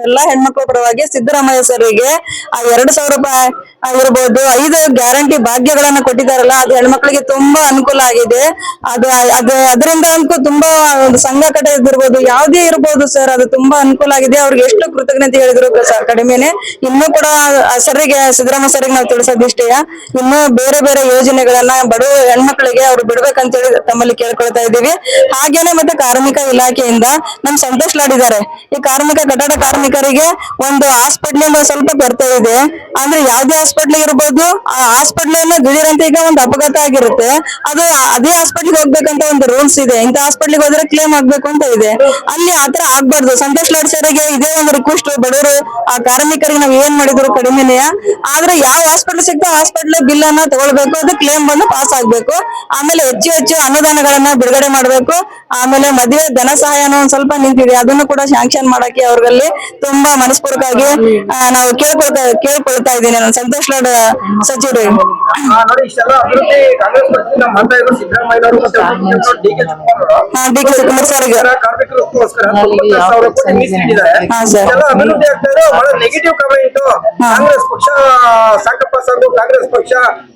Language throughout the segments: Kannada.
ಎಲ್ಲ ಹೆಣ್ಮಕ್ಳ ಪರವಾಗಿ ಸಿದ್ದರಾಮಯ್ಯ ಸರ್ಗೆ ಆ ಎರಡ್ ಸಾವಿರ ರೂಪಾಯಿ ಆಗಿರ್ಬೋದು. ಐದು ಗ್ಯಾರಂಟಿ ಭಾಗ್ಯಗಳನ್ನ ಕೊಟ್ಟಿದ್ದಾರಲ್ಲ, ಅದು ಹೆಣ್ಮಕ್ಳಿಗೆ ತುಂಬಾ ಅನುಕೂಲ ಆಗಿದೆ. ಅದು ಅದು ಅದರಿಂದ ಅಂತೂ ತುಂಬಾ ಒಂದು ಸಂಘ ಕಟ ಇದಿರ್ಬೋದು ಯಾವ್ದೇ ಇರ್ಬೋದು ಸರ್, ಅದು ತುಂಬಾ ಅನುಕೂಲ ಆಗಿದೆ. ಅವ್ರಿಗೆ ಎಷ್ಟು ಕೃತಜ್ಞತೆ ಹೇಳಿದ್ರು ಸರ್, ಕಡಿಮೆನೆ. ಇನ್ನೂ ಕೂಡ ಸರ್ಗೆ, ಸಿದ್ದರಾಮಯ್ಯ ಸರ್ಗೆ ನಾವು ತಿಳಿಸೋದಿಷ್ಟೇ ಇನ್ನೂ ಬೇರೆ ಬೇರೆ ಯೋಜನೆಗಳನ್ನ ಬಡ ಹೆಣ್ಮಕ್ಳಿಗೆ ಅವ್ರು ಬಿಡ್ಬೇಕಂತೇಳಿ ತಮ್ಮಲ್ಲಿ ಕೇಳ್ಕೊಳ್ತಾ ಇದ್ದೀವಿ. ಹಾಗೇನೆ ಮತ್ತೆ ಕಾರ್ಮಿಕ ಇಲಾಖೆಯಿಂದ ನಮ್ ಸಂತೋಷ್ ಲಾಡಿದ್ದಾರೆ. ಈ ಕಾರ್ಮಿಕ, ಕಟ್ಟಡ ಕಾರ್ಮಿಕರಿಗೆ ಒಂದು ಹಾಸ್ಪಿಟ್ಲಿಂದ ಸ್ವಲ್ಪ ಕೊರತೆ ಇದೆ. ಅಂದ್ರೆ ಯಾವ್ದೇ ಹಾಸ್ಪಿಟ್ಲ್ ಇರ್ಬೋದು, ಆ ಹಾಸ್ಪಿಟ್ಲಿಂದ ದಿಢೀರಂತ ಈಗ ಒಂದು ಅಪಘಾತ ಆಗಿರುತ್ತೆ. ಅದು ಅದೇ ಹಾಸ್ಪಿಟ್ಲಿಗೆ ಹೋಗ್ಬೇಕಂತ ಒಂದು ರೂಲ್ಸ್ ಇದೆ. ಇಂಥ ಹಾಸ್ಪಿಟ್ಲಿಗೆ ಹೋದ್ರೆ ಕ್ಲೇಮ್ ಆಗ್ಬೇಕು ಅಂತ ಇದೆ. ಅಲ್ಲಿ ಆತರ ಆಗ್ಬಾರ್ದು. ಸಂತೋಷ್ ಲಾಡ್ ಸರ್ಗೆ ಇದೇ ಒಂದು ರಿಕ್ವೆಸ್ಟ್ ಬಡವರು, ಆ ಕಾರ್ಮಿಕರಿಗೆ ನಾವ್ ಏನ್ ಮಾಡಿದ್ರು ಕಡಿಮೆನೆಯ ಆದ್ರೆ ಯಾವ ಹಾಸ್ಪಿಟ್ಲ್ ಸಿಗ್ತೋ ಹಾಸ್ಪಿಟ್ಲ್ ಬಿಲ್ ಅನ್ನ ತಗೊಳ್ಬೇಕು, ಅದು ಕ್ಲೇಮ್ ಬಂದು ಪಾಸ್ ಆಗ್ಬೇಕು. ಆಮೇಲೆ ಹೆಚ್ಚು ಹೆಚ್ಚು ಅನುದಾನಗಳನ್ನ ಬಿಡುಗಡೆ ಮಾಡ್ಬೇಕು. ಆಮೇಲೆ ಮದುವೆ ಧನ ಸಹಾಯನ ಒಂದ್ ಸ್ವಲ್ಪ ನಿಂತಿದೆ. ಅದನ್ನು ಕೂಡ ಶಾಂಕ್ಷನ್ ಮಾಡಕ್ಕೆ ಅವ್ರಲ್ಲಿ ತುಂಬಾ ಮನಸ್ಪೂರ್ವಕವಾಗಿ ನಾವು ಕೇಳ್ಕೊಳ್ತಾ ಕೇಳ್ಕೊಳ್ತಾ ಇದ್ದೀನಿ ನಾನು. ಸಂತೋಷ್ ಲಾಡ್ ಸಚಿವರು. ಆ, ನೋಡಿ ಇಷ್ಟೆಲ್ಲ ಅಭಿವೃದ್ಧಿ ಕಾಂಗ್ರೆಸ್ ಪಕ್ಷದಿಂದ ಮಾಡ್ತಾ ಇದ್ರು ಮತ್ತೆ ಡಿ ಕೆ ಶಿವಕುಮಾರ್ ಸರ್. ಇದೆಲ್ಲ ಅಭಿವೃದ್ಧಿ ಆಗ್ತಾ ಇರೋ ಬಹಳ ನೆಗೆಟಿವ್ ಕಮೆಂಟ್ ಕಾಂಗ್ರೆಸ್ ಪಕ್ಷ ಸಾಕಪ್ಪ ಸಾಕು ಕಾಂಗ್ರೆಸ್ ಪಕ್ಷ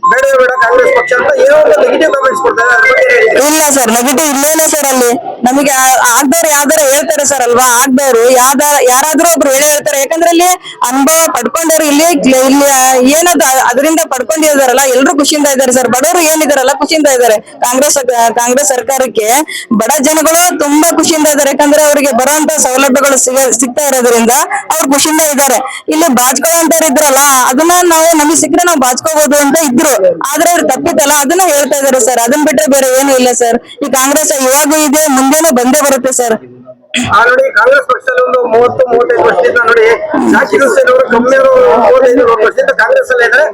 ಬೇಡ ಬೇಡ ಕಾಂಗ್ರೆಸ್ ಪಕ್ಷ ಅಂತ ಏನೋ ಒಂದು ನೆಗೆಟಿವ್ ಕಮೆಂಟ್ಸ್ ಕೊಡ್ತಾರೆ ಅದ್ರ ಬಗ್ಗೆ ಏನ್ ಹೇಳ್ತೀರಾ? ಇಲ್ಲ ಸರ್ ನೆಗೆಟಿವ್ ಇಲ್ಲೇ ಇಲ್ಲ ಸರ್ ಅಲ್ಲಿ ನಮಗೆ ಆಗ್ದವ್ರು ಯಾವ್ದಾರ ಹೇಳ್ತಾರೆ ಸರ್ ಅಲ್ವಾ? ಆಗ್ದವ್ರು ಯಾವ್ದಾರ ಯಾರಾದ್ರೂ ಒಬ್ರು ಹೇಳಿ ಹೇಳ್ತಾರೆ. ಯಾಕಂದ್ರೆ ಇಲ್ಲಿ ಅನುಭವ ಪಡ್ಕೊಂಡವ್ರು ಇಲ್ಲಿ ಇಲ್ಲಿ ಏನದ ಅದರಿಂದ ಪಡ್ಕೊಂಡಿದಾರಲ್ಲ ಎಲ್ರು ಖುಷಿಯಿಂದ ಇದ್ದಾರೆ ಸರ್ ಬಡವರು ಏನಿದಾರಲ್ಲ ಖುಷಿಯಿಂದ ಇದ್ದಾರೆ ಕಾಂಗ್ರೆಸ್ ಕಾಂಗ್ರೆಸ್ ಸರ್ಕಾರಕ್ಕೆ ಬಡ ಜನಗಳು ತುಂಬಾ ಖುಷಿಯಿಂದ ಇದ್ದಾರೆ ಯಾಕಂದ್ರೆ ಅವರಿಗೆ ಬರುವಂತ ಸೌಲಭ್ಯಗಳು ಸಿಗ, ಸಿಗ್ತಾ ಇರೋದ್ರಿಂದ ಅವ್ರು ಖುಷಿಯಿಂದ ಇದ್ದಾರೆ ಇಲ್ಲಿ ಬಾಚ್ಕೊಳ್ಳೋಂತವ್ರು ಇದ್ರಲ್ಲ, ಅದನ್ನ ನಾವು ನಮಗೆ ಸಿಕ್ಕರೆ ನಾವು ಬಾಚ್ಕೋಬಹುದು ಅಂತ ಇದ್ರು. ಆದ್ರೆ ಅವ್ರು ತಪ್ಪಿತ್ತಲ್ಲ ಅದನ್ನ ಹೇಳ್ತಾ ಇದಾರೆ ಸರ್ ಅದನ್ನ ಬಿಟ್ರೆ ಬೇರೆ ಏನು ಇಲ್ಲ ಸರ್ ಈ ಕಾಂಗ್ರೆಸ್ ಇವಾಗೂ ಇದೆ ಮುಂದೆನೂ ಬಂದೇ ಬರುತ್ತೆ ಸರ್. ಆ ನೋಡಿ ಕಾಂಗ್ರೆಸ್ ಪಕ್ಷದಲ್ಲಿ ಒಂದು ಮೂವತ್ತು ಮೂವತ್ತೈದು ವರ್ಷದಿಂದ ನೋಡಿ ಹುಸೇನ್ ಅವರು ಕಮ್ಮಿ ಅವರು ಮೂವತ್ತೈದು ವರ್ಷದಿಂದ ಕಾಂಗ್ರೆಸ್ ಅಲ್ಲಿ ಇದ್ರೆ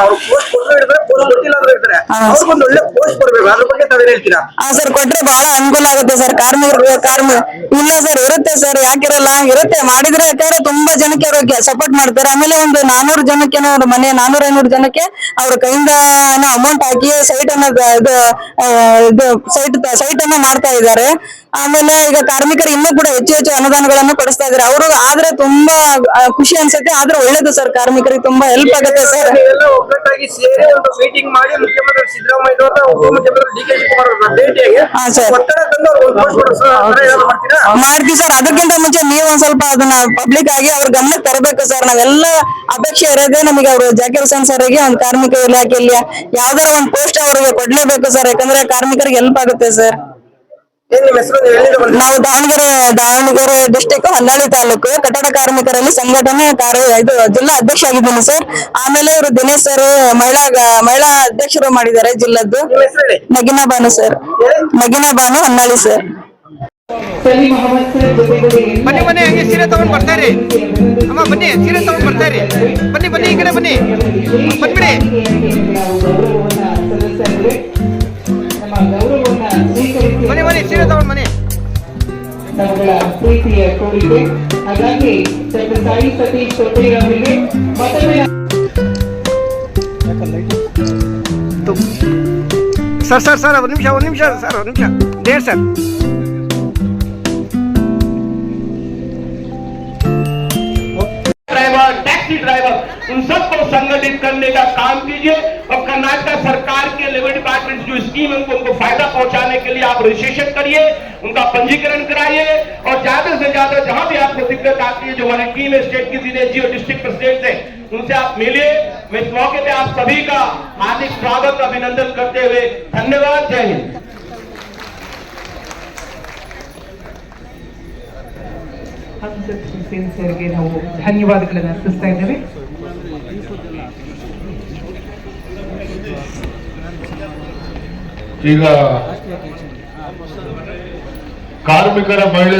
ಅವ್ರು ಪೋಸ್ಟ್ ಕೊಟ್ಟರು ಪೋಸ್ಟ್ ಕೊಟ್ಟಿಲ್ಲ ಅಂದ್ರೆ ಹೇಳ್ತಾರೆ. ಹಾ, ಅವ್ರಿಗೊಂದು ಒಳ್ಳೆ ಪೋಸ್ಟ್ ಕೊಡ್ಬೇಕು. ಅದ್ರ ಬಗ್ಗೆ ತಾವೇನ್ ಹೇಳ್ತೀರಾ? ಹಾ ಸರ್ ಕೊಟ್ರೆ ಬಹಳ ಅನುಕೂಲ ಆಗುತ್ತೆ ಸರ್. ಕಾರ್ಮಿಕರು ಕಾರ್ಮಿಕ ಇಲ್ಲ ಸರ್ ಇರುತ್ತೆ ಸರ್. ಯಾಕಿರಲ್ಲ ಇರುತ್ತೆ. ಮಾಡಿದ್ರೆ ಯಾಕಂದ್ರೆ ತುಂಬಾ ಜನಕ್ಕೆ ಅವ್ರಿಗೆ ಸಪೋರ್ಟ್ ಮಾಡ್ತಾರೆ. ಆಮೇಲೆ ಒಂದು ನಾನೂರು ಜನಕ್ಕೆ ಅವ್ರ ಮನೆ ನಾನೂರ ಐನೂರು ಜನಕ್ಕೆ ಅವ್ರ ಕೈಯಿಂದ ಅಮೌಂಟ್ ಹಾಕಿ ಸೈಟ್ ಅನ್ನ ಇದು ಸೈಟ್ ಸೈಟ್ ಅನ್ನ ಮಾಡ್ತಾ ಇದ್ದಾರೆ. ಆಮೇಲೆ ಈಗ ಕಾರ್ಮಿಕರು ಇನ್ನೂ ಕೂಡ ಹೆಚ್ಚು ಹೆಚ್ಚು ಅನುದಾನಗಳನ್ನು ಕೊಡಿಸ್ತಾ ಇದಾರೆ ಅವರು ಆದ್ರೆ ತುಂಬಾ ಖುಷಿ ಅನ್ಸುತ್ತೆ. ಆದ್ರೆ ಒಳ್ಳೇದು ಸರ್ ಕಾರ್ಮಿಕರಿಗೆ ತುಂಬಾ ಹೆಲ್ಪ್ ಆಗುತ್ತೆ ಸರ್. ಒಂದು ಮೀಟಿಂಗ್ ಮಾಡಿ ಮುಖ್ಯಮಂತ್ರಿ ಸಿದ್ದರಾಮಯ್ಯ ಅವರ ಉಪಮುಖ್ಯಮಂತ್ರಿ ಡಿ ಕೆ ಶಿವಕುಮಾರ್ ಅವರ ಭೇಟಿಯಾಗಿ ಹಾ, ಸರ್. ಮಾಡ್ತೀವಿ ಸರ್. ಅದಕ್ಕಿಂತ ಮುಂಚೆ ನೀವು ಒಂದ್ ಸ್ವಲ್ಪ ಅದನ್ನ ಪಬ್ಲಿಕ್ ಆಗಿ ಅವ್ರ ಗಮನಕ್ಕೆ ತರಬೇಕು ಸರ್. ನಾವೆಲ್ಲ ಅಪೇಕ್ಷೆ ಇರೋದೇ ನಮಗೆ ಅವರು ಜಾಕಿರ್ ಹುಸೇನ್ ಸರ್ಗೆ ಒಂದು ಕಾರ್ಮಿಕ ಇಲಾಖೆಯಲ್ಲಿ ಯಾವ್ದಾರ ಒಂದು ಪೋಸ್ಟ್ ಅವರಿಗೆ ಕೊಡ್ಲೇಬೇಕು ಸರ್. ಯಾಕಂದ್ರೆ ಕಾರ್ಮಿಕರಿಗೆ ಹೆಲ್ಪ್ ಆಗುತ್ತೆ ಸರ್. ನೀವು ದಾವಣಗೆರೆ ದಾವಣಗೆರೆ ಡಿಸ್ಟಿಕ್ ಹೊನ್ನಾಳಿ ತಾಲೂಕು. ಕಟ್ಟಡ ಕಾರ್ಮಿಕರಲ್ಲಿ ಸಂಘಟನೆ ಕಾರ್ಯ ಇದು ಜಿಲ್ಲಾ ಅಧ್ಯಕ್ಷ ಆಗಿದ್ದೀನಿ ಸರ್ ಆಮೇಲೆ ಇವರು ದಿನೇಶ್ ಸರ್ ಮಹಿಳಾ ಮಹಿಳಾ ಅಧ್ಯಕ್ಷರು ಮಾಡಿದ್ದಾರೆ ಜಿಲ್ಲದ್ದು. ನಗಿನಾ ಬಾನು ಸರ್ ನಗಿನಾ ಬಾನು ಹೊನ್ನಾಳಿ ಸರ್ ಬನ್ನಿ ಬನ್ನಿ ಹಂಗೆ ಸೀರೆ ತಗೊಂಡ್ ಬರ್ತಾರೆ ಅಮ್ಮ ಬನ್ನಿ ಸೀರೆ ತಗೊಂಡ್ ಬರ್ತಾರಿ ಬನ್ನಿ ಬನ್ನಿ ಈ ಕಡೆ ಬನ್ನಿ. ಬಂದ್ಬಿಡಿ ಪ್ರೀತಿಯ ಕೋರಿಕೆ ಹಾಗಾಗಿ ಡಾಕ್ಟರ್ ಸಾಯಿ ಸತೀಶ್ ತೊಟ್ಟೆ ಅವರಿಗೆ ಮತ್ತೊಮ್ಮೆ ಸರ್ ಸರ್ ಸರ್ ಒಂದು ನಿಮಿಷ ಒಂದು ನಿಮಿಷ ಸರ್ ಒಂದು ನಿಮಿಷ Deere sir driver taxi driver उन सबको संगठित करने का काम कीजिए और कर्नाटक सरकार के लेबर डिपार्टमेंट जो स्कीम है उनको उनको फायदा पहुंचाने के लिए आप रजिस्ट्रेशन करिए उनका पंजीकरण कराइए और ज्यादा से ज्यादा जहां भी आपको दिक्कत आती है जो हमारी टीम है स्टेट की सीनियर जियो डिस्ट्रिक्ट प्रेसिडेंट है उनसे आप मिलिए मैं इस मौके पे आप सभी का हार्दिक स्वागत अभिनंदन करते हुए धन्यवाद जय हिंद ಹಂಸತ್ ಹುಸೇನ್ ಸರ್ಗೆ ನಾವು ಧನ್ಯವಾದಗಳನ್ನು ಅರ್ಪಿಸ್ತಾ ಇದ್ದೇವೆ ಈಗ ಕಾರ್ಮಿಕರ ಮಹಿಳೆ